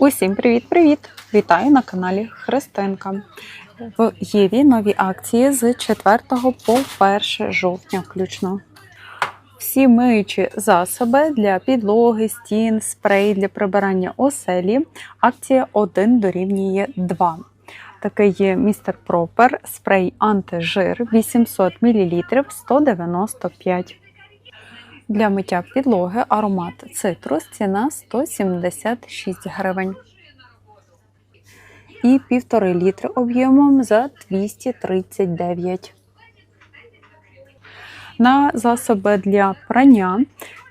Усім привіт-привіт! Вітаю на каналі Христинка. В Єві нові акції з 4 по 1 жовтня включно. Всі миючі засоби для підлоги, стін, спрей для прибирання оселі. Акція 1 дорівнює 2. Такий є містер Пропер, спрей антижир 800 мл 195 для миття підлоги аромат цитрус, ціна 176 гривень. І півтори літри об'ємом за 239. На засоби для прання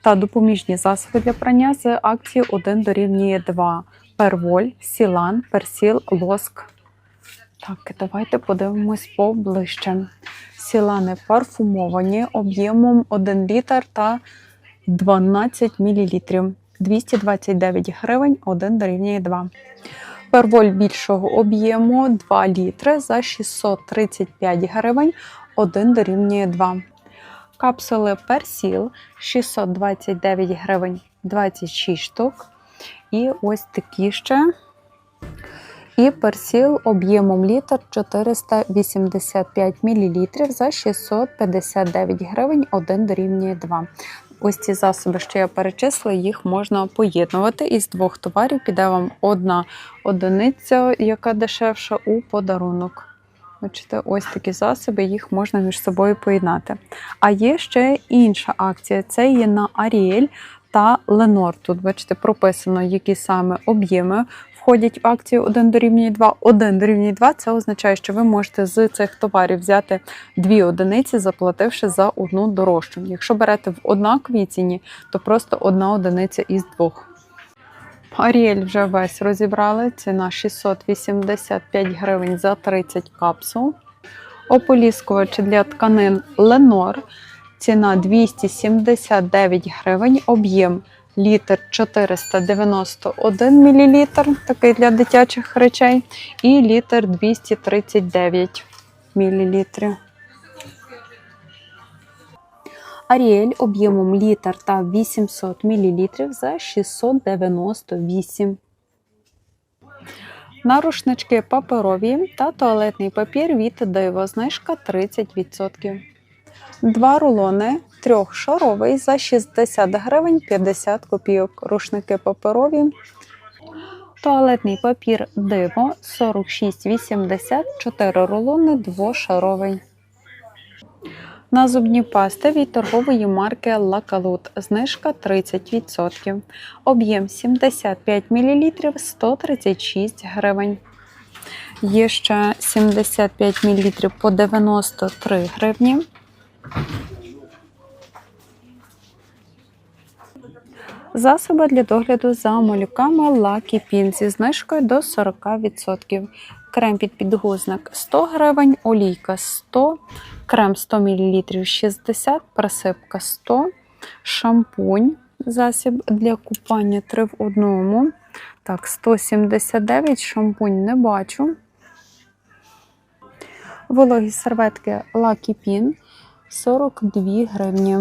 та допоміжні засоби для прання з акції 1 дорівнює 2. Перволь, сілан, персіл, лоск. Так, давайте подивимось поближче. Сілани парфумовані об'ємом 1 літр та 12 мл. 229 гривень, 1 дорівнює 2. Перволь більшого об'єму 2 літри за 635 гривень, 1 дорівнює 2. Капсули персіл 629 гривень, 26 штук. І ось такі ще. І персіл об'ємом літр 485 мл за 659 гривень, 1 дорівнює 2. Ось ці засоби, що я перечислила, їх можна поєднувати. Із двох товарів піде вам одна одиниця, яка дешевша, у подарунок. Бачите, ось такі засоби, їх можна між собою поєднати. А є ще інша акція: це є на Ariel та Ленор. Тут, бачите, прописано, які саме об'єми входять в акцію 1 дорівнює 2. 1 дорівнює 2 це означає, що ви можете з цих товарів взяти дві одиниці, заплативши за одну дорожчу. Якщо берете в однаковій ціні, то просто одна одиниця із двох. Аріель вже весь розібрали. Ціна 685 гривень за 30 капсул. Ополіскувачі для тканин Ленор. Ціна 279 гривень, об'єм літр 491 мл, такий для дитячих речей, і літр 239 мл. Аріель об'ємом літр та 800 мл за 698 на рушнички паперові та туалетний папір від диво знижка 30%. Два рулони трьохшаровий за 60 гривень 50 копійок. Рушники паперові. Туалетний папір диво 46,80, 4 рулони двошаровий. На зубні пасти від торгової марки Лакалут. Знижка 30%. Об'єм 75 мл 136 гривень. Є ще 75 мл по 93 гривні. Засоби для догляду за малюками Lucky Pin зі знижкою до 40%. Крем під підгузник 100 гривень, олійка 100, крем 100 мл 60, присипка 100, шампунь, засіб для купання 3 в одному. Так, 179, шампунь не бачу. Вологі серветки Lucky Pin 42 гривні.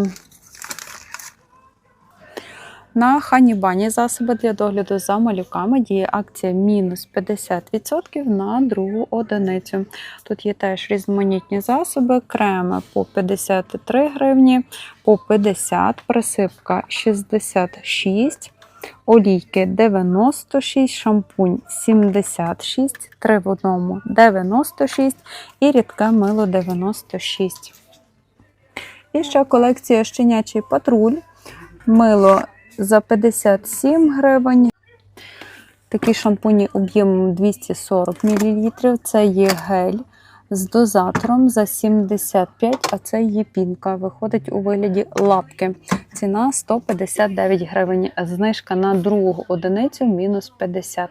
На ханібані засоби для догляду за малюками діє акція мінус 50% на другу одиницю. Тут є теж різноманітні засоби, креми по 53 гривні, по 50, присипка 66, олійки 96, шампунь 76, 3 в одному 96 і рідке мило 96. І ще колекція щенячий патруль. Мило за 57 гривень. Такі шампуні об'ємом 240 мл. Це є гель з дозатором за 75, а це є пінка. Виходить у вигляді лапки. Ціна 159 гривень. Знижка на другу одиницю мінус 50.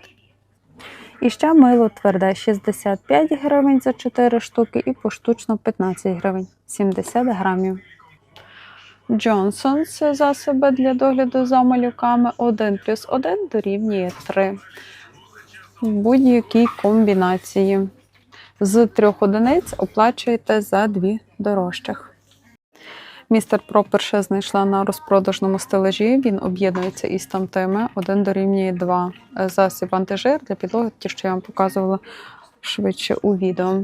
І ще мило тверде 65 гривень за 4 штуки і поштучно 15 гривень 70 грамів. Джонсон це засоби для догляду за малюками 1 плюс 1 дорівнює 3. В будь-якій комбінації. З трьох одиниць оплачуєте за дві дорожчих. Містер Пропер ще знайшла на розпродажному стелажі. Він об'єднується із тамтими. Один дорівнює 2 засіб антижир для підлоги, ті, що я вам показувала швидше у відео.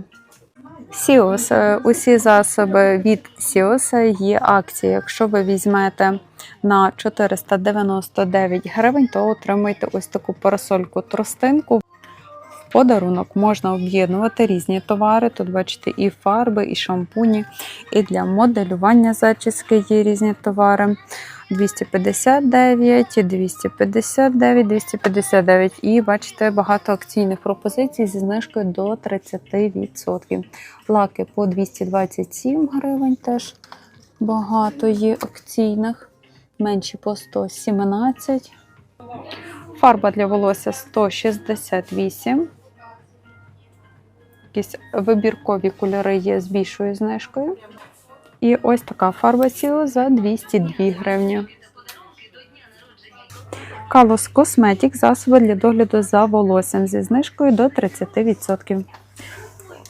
Сіос. Е, Усі засоби від Сіоса є акції. Якщо ви візьмете на 499 гривень, то отримаєте ось таку парасольку тростинку. Подарунок можна об'єднувати різні товари. Тут бачите і фарби, і шампуні, і для моделювання зачіски є різні товари. 259, 259, 259. І бачите, багато акційних пропозицій зі знижкою до 30%. Лаки по 227 гривень теж багато є акційних, менші по 117. Фарба для волосся 168. Якісь вибіркові кольори є з більшою знижкою. І ось така фарба сіла за 202 гривні. Калос Косметік засоби для догляду за волоссям зі знижкою до 30%.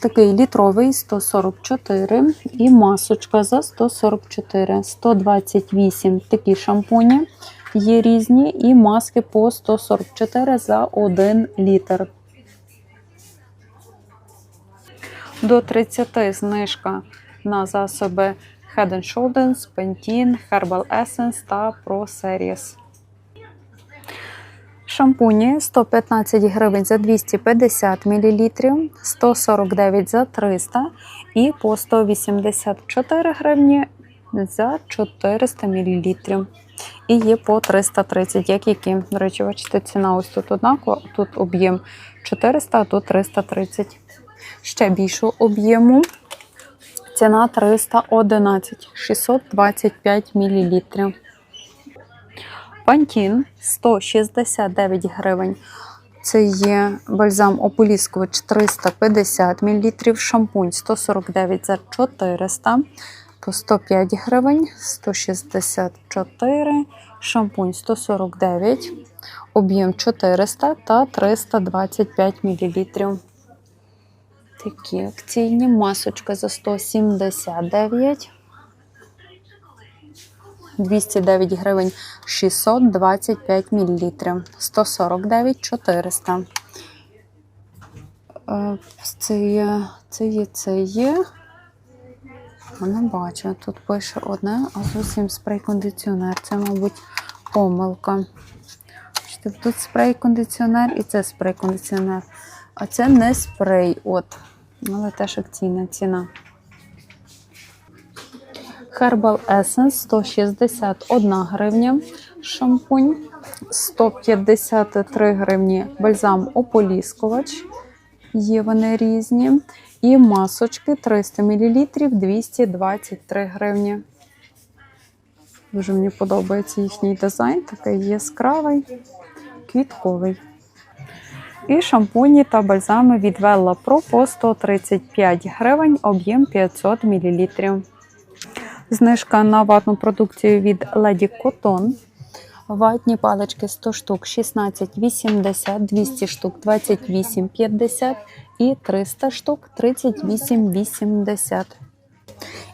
Такий літровий 144 і масочка за 144, 128 такі шампуні. Є різні і маски по 144 за 1 літр. До 30 знижка на засоби Head Shoulders, Pantene, Herbal Essence та Pro Series. Шампуні 115 гривень за 250 мл, 149 за 300 і по 184 гривні за 400 мл. І є по 330, як які. До речі, бачите, ціна ось тут однакова, тут об'єм 400, а тут 330. Ще більшого об'єму. Ціна 311, 625 мл. Пантін 169 гривень. Це є бальзам ополіскувач 350 мл, шампунь 149 за 400, по 105 гривень, 164, шампунь 149, об'єм 400 та 325 мл. Такі акційні масочка за 179. 209 гривень 625 мл. 149 400. Е, Це є, це є, це є. Я Не бачу. Тут пише одне, а зовсім спрей-кондиціонер. Це, мабуть, помилка. Тут спрей-кондиціонер і це спрей-кондиціонер. А це не спрей. От. Але теж акційна ціна. Herbal Essence 161 гривня. Шампунь 153 гривні. Бальзам ополіскувач. Є вони різні. І масочки 300 мл 223 гривні. Дуже мені подобається їхній дизайн, такий яскравий, квітковий. І шампуні та бальзами від Vella Pro по 135 гривень, об'єм 500 мл. Знижка на ватну продукцію від Lady Cotton. Ватні палички 100 штук 16,80, 200 штук 28,50 і 300 штук 38,80.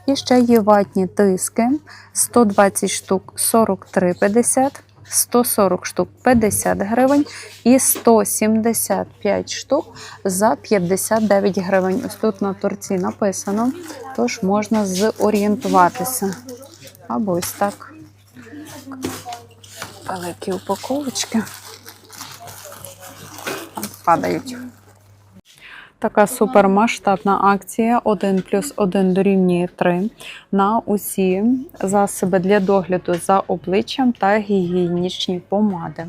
І ще є ватні диски 120 штук 43,50, 140 штук 50 гривень і 175 штук за 59 гривень. Ось тут на торці написано, тож можна зорієнтуватися. Або ось так. Великі упаковочки. Падають. Така супермасштабна акція 1 плюс 1 дорівнює 3 на усі засоби для догляду за обличчям та гігієнічні помади.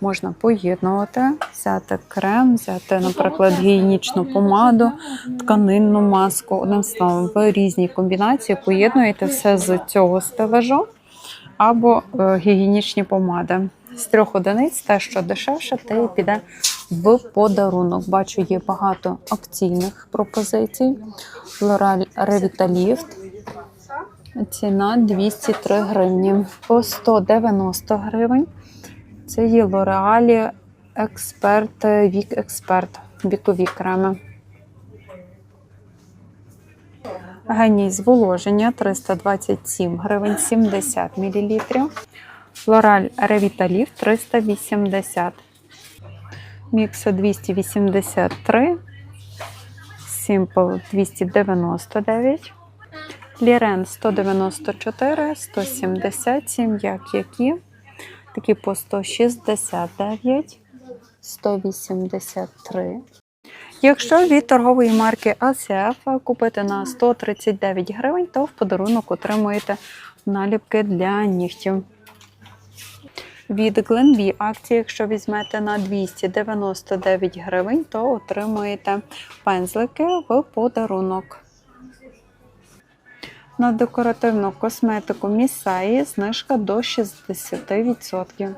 Можна поєднувати, взяти крем, взяти, наприклад, гігієнічну помаду, тканинну маску. Одним словом, в різній комбінації поєднуєте все з цього стелажу або е, гігієнічні помади. З трьох одиниць те, що дешевше, те і піде в подарунок. Бачу, є багато акційних пропозицій. L'Oreal Revitalift. Ціна 203 гривні. По 190 гривень. Це є L'Oreal Expert, Вік Експерт. Вікові креми. Геній зволоження 327 гривень 70 мл. Флораль Ревіталів 380. Міксо 283. Сімпл 299. Лірен 194, 177, як які. Такі по 169, 183. Якщо від торгової марки ACF купити на 139 гривень, то в подарунок отримуєте наліпки для нігтів. Від Glenbee акції, якщо візьмете на 299 гривень, то отримуєте пензлики в подарунок. На декоративну косметику Місаї знижка до 60%.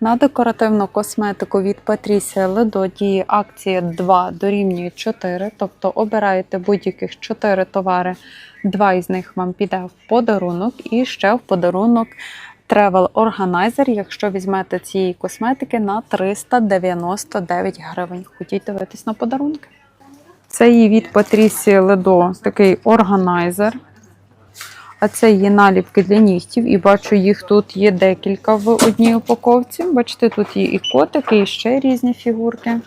На декоративну косметику від Patricia Ledo діє акція 2 дорівнює 4, тобто обираєте будь-яких 4 товари, 2 із них вам піде в подарунок, і ще в подарунок Travel Organizer, якщо візьмете цієї косметики на 399 гривень. Хотіть дивитись на подарунки? Це її від Patricia Ledo такий органайзер. А це є наліпки для нігтів, і бачу, їх тут є декілька в одній упаковці. Бачите, тут є і котики, і ще різні фігурки.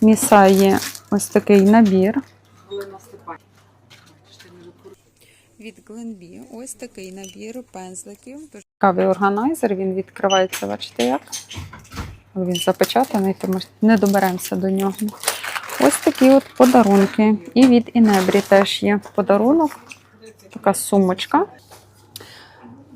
Міса є ось такий набір. Від Glenbee ось такий набір пензликів. Цікавий органайзер, він відкривається, бачите як? Він запечатаний, тому не доберемося до нього. Ось такі от подарунки. І від Інебрі теж є подарунок. Така сумочка.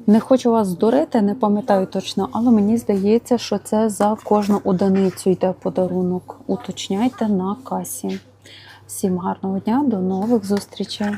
Не хочу вас здурити, не пам'ятаю точно, але мені здається, що це за кожну одиницю йде подарунок. Уточняйте на касі. Всім гарного дня, до нових зустрічей!